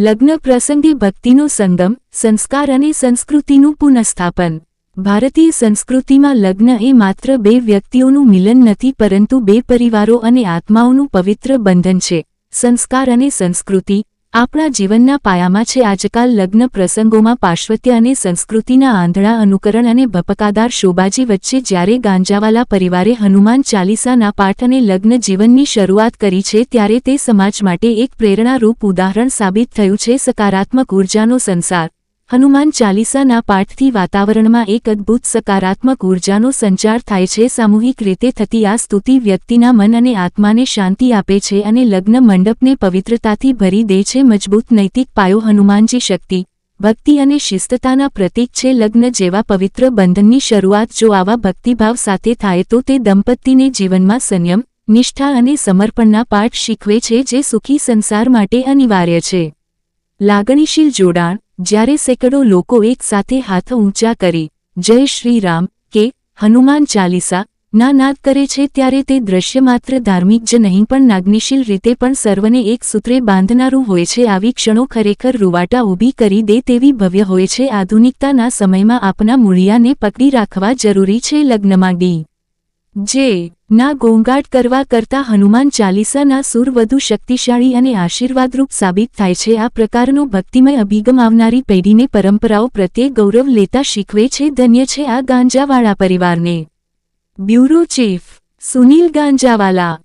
લગ્ન પ્રસંગે ભક્તિનો સંગમ, સંસ્કાર અને સંસ્કૃતિનું પુનઃસ્થાપન. ભારતીય સંસ્કૃતિમાં લગ્ન એ માત્ર બે વ્યક્તિઓનું મિલન નથી, પરંતુ બે પરિવારો અને આત્માઓનું પવિત્ર બંધન છે. સંસ્કાર અને સંસ્કૃતિ આપણા જીવનના પાયામાં છે આજકાલ લગ્ન પ્રસંગોમાં પાશ્વત્ય અને સંસ્કૃતિના આંધળા અનુકરણ અને ભપકાદાર શોભાજી વચ્ચે જ્યારે ગાંજાવાલા પરિવારે હનુમાન ચાલીસાના પાઠ અને લગ્ન જીવનની શરૂઆત કરી છે ત્યારે તે સમાજ માટે એક પ્રેરણારૂપ ઉદાહરણ સાબિત થયું છે સકારાત્મક ઉર્જાનો સંસાર. હનુમાન ચાલીસાના પાઠથી વાતાવરણમાં એક અદ્ભુત સકારાત્મક ઉર્જાનો સંચાર થાય છે. સામૂહિક રીતે થતી આ સ્તુતિ વ્યક્તિના મન અને આત્માને શાંતિ આપે છે અને લગ્ન મંડપને પવિત્રતાથી ભરી દે છે. મજબૂત નૈતિક પાયો હનુમાનજી શક્તિ, ભક્તિ અને શિસ્તતાના પ્રતીક છે. લગ્ન જેવા પવિત્ર બંધનની શરૂઆત જો આવા ભક્તિભાવ સાથે થાય તો તે દંપતીને જીવનમાં સંયમ, નિષ્ઠા અને સમર્પણના પાઠ શીખવે છે જે સુખી સંસાર માટે અનિવાર્ય છે. લાગણીશીલ જોડાણ જ્યારે સેંકડો લોકો એકસાથે હાથ ઊંચા કરી, જય શ્રી રામ, કે, હનુમાન ચાલીસા, ના નાદ કરે છે ત્યારે તે દ્રશ્ય માત્ર ધાર્મિક જ નહીં પણ નાગ્નિશીલ રીતે પણ સર્વને એક સૂત્રે બાંધનારું હોય છે આવી ક્ષણો ખરેખર રૂવાટા ઊભી કરી દે તેવી ભવ્ય હોય છે આધુનિકતાના સમયમાં આપના મૂળિયાને પકડી રાખવા જરૂરી છે લગ્નમાં ડી જે, ના ગોંઘાટ કરવા કરતા હનુમાન ચાલીસાના સુર વધુ શક્તિશાળી અને આશીર્વાદરૂપ સાબિત થાય છે. આ પ્રકારનો ભક્તિમય અભિગમ આવનારી પેઢીને પરંપરાઓ પ્રત્યે ગૌરવ લેતા શીખવે છે. ધન્ય છે આ ગાંજાવાળા પરિવારને. Bureau chief, Sunil Ganjawala.